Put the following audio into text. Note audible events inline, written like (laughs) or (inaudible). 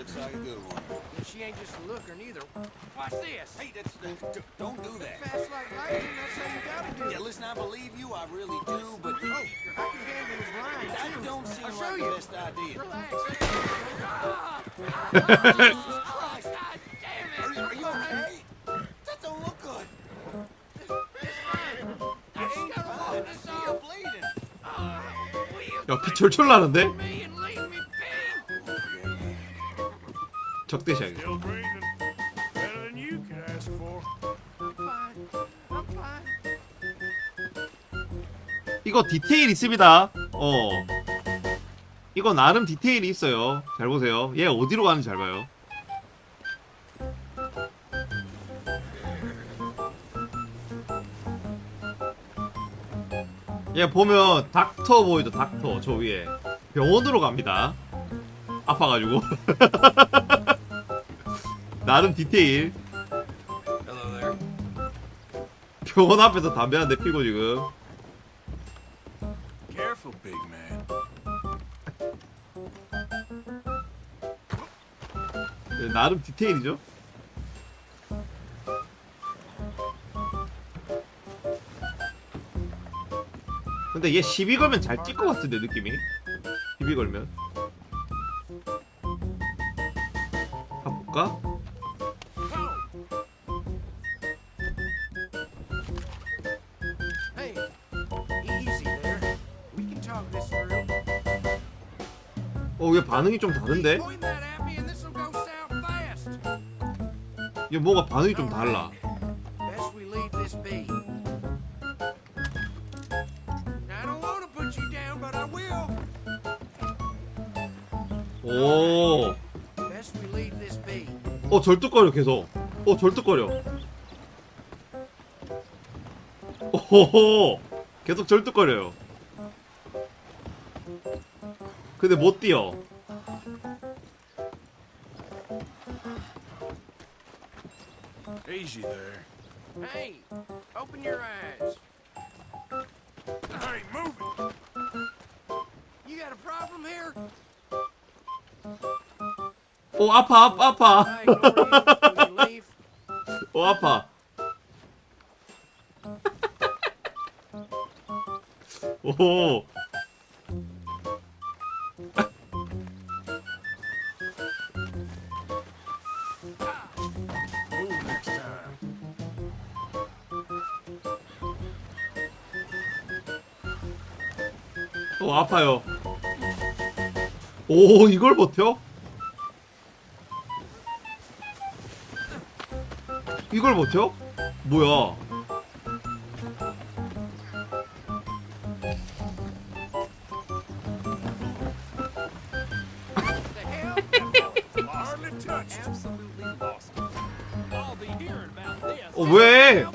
like a good one. And she ain't just a looker neither. Watch this. Hey, that's, that, d- don't do that. Fast like lightning, that's how you gotta do Yeah, it. listen, I believe you, I really do, but Oh, I can handle his line, that too. don't seem I'll show like you. the best idea. Relax. Ah! Ah! God damn Are, it! are you okay? That don't look good. It's mine. I just gotta walk I this see you're off. bleeding. Ah, will you 야 피 철철 나는데? I'm fine. 이거 디테일 있습니다. 어. 이거 나름 디테일이 있어요. 잘 보세요. 얘 어디로 가는지 잘 봐요. 얘 보면 닥터 보이죠? 닥터 저 위에. 병원으로 갑니다. 아파가지고 (laughs) 나름 디테일 Hello there. 병원 앞에서 담배 한 대 피고 지금 Careful, big man. 네, 나름 디테일이죠. 근데 얘 시비 걸면 잘 찔 것 같은데 느낌이 시비 걸면 한번 볼까? 어 얘 반응이 좀 다른데? 얘 뭔가 반응이 좀 달라. 오. 어 절뚝거려 계속 어 절뚝거려 오호호 계속 절뚝거려요 근데 못 뛰어 Easy there. Hey, open your eyes. Hey, move it. You got a problem here? 오 아파 아파 아파 you leave? 오 아파 오 오 아파요 오 이걸 버텨? 이걸 버텨? 뭐야 (laughs) 어 왜?